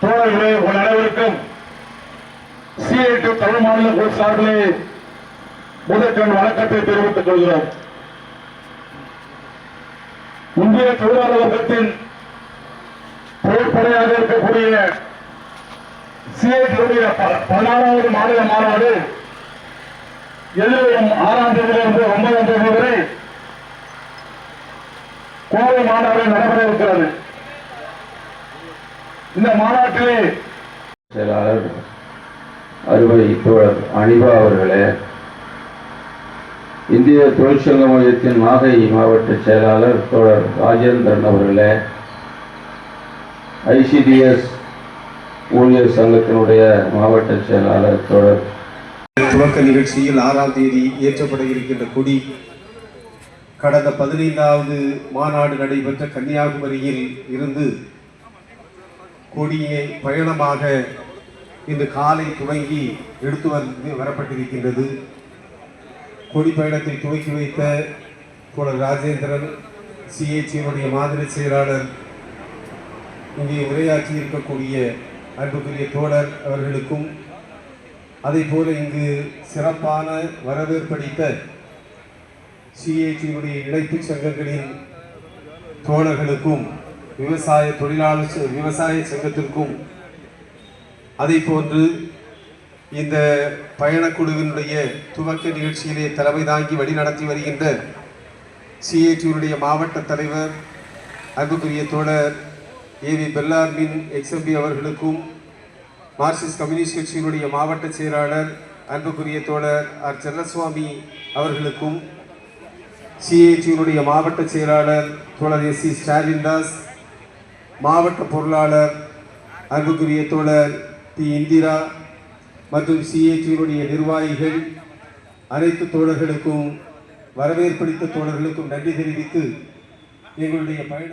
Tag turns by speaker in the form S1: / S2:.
S1: தோழர்களே உங்கள் அனைவருக்கும் சிஐடி தமிழ் மாநில குழு சார்பிலே முதற்கண் வணக்கத்தை தெரிவித்துக் கொள்கிறோம். இந்திய தொழிலாளர் வர்க்கத்தின் தொழிற்படையாக இருக்கக்கூடிய சிஐடியுடைய பதினாறாவது மாநில மாநாடு எதிர்வரும் ஆறாம் தேதியிலிருந்து ஒன்பதாம் தேதி வரை கோவை மாநாடு நடைபெற இருக்கிறது. இந்த மாநாட்டிலே
S2: செயலாளர் அறுவை தோழர் அனிபா அவர்களே இந்திய தொழிற்சங்க மையத்தின் நாகை மாவட்ட செயலாளர் தோழர் ராஜேந்திரன் அவர்களே ஐசிடிஎஸ் ஊழியர் சங்கத்தினுடைய மாவட்ட செயலாளர் தொடர்
S3: துவக்க நிகழ்ச்சியில் ஆறாம் தேதி ஏற்றப்பட இருக்கின்ற கொடி கடந்த பதினைந்தாவது மாநாடு நடைபெற்ற கன்னியாகுமரியில் இருந்து கொடியை பயணமாக இன்று காலை துவங்கி எடுத்து வந்து வரப்பட்டிருக்கின்றது. கொடி பயணத்தை துவக்கி வைத்த தோழர் ராஜேந்திரன் சிஏச்சியினுடைய மாதிரி செயலாளர் இங்கே உரையாற்றி இருக்கக்கூடிய அன்புக்குரிய தோழர் அவர்களுக்கும் அதே போல இங்கு சிறப்பான வரவேற்படித்த சிஏடியுடைய இணைப்பு சங்கங்களின் தோழர்களுக்கும் விவசாய தொழிலாளர் ச- விவசாய சங்கத்திற்கும் அதே போன்று இந்த பயணக்குழுவினுடைய துவக்க நிகழ்ச்சியிலே தலைமை தாங்கி வழிநடத்தி வருகின்ற சிஏடியுடைய மாவட்ட தலைவர் அன்புக்குரிய தோழர் ஏவி பெல்லார்மின் எக்ஸ்எம்பி அவர்களுக்கும் மார்க்சிஸ்ட் கம்யூனிஸ்ட் கட்சியினுடைய மாவட்ட செயலாளர் அன்புக்குரிய தோழர் ஆர் செல்லசுவாமி அவர்களுக்கும் சிஏடியினுடைய மாவட்ட செயலாளர் தோழர் எஸ் சி ஸ்டாலின் தாஸ் மாவட்ட பொருளாளர் அன்புக்குரிய தோழர் பி இந்திரா மற்றும் சிஏடியினுடைய நிர்வாகிகள் அனைத்து தோழர்களுக்கும் வரவேற்பளித்த தோழர்களுக்கும் நன்றி தெரிவித்து எங்களுடைய பயண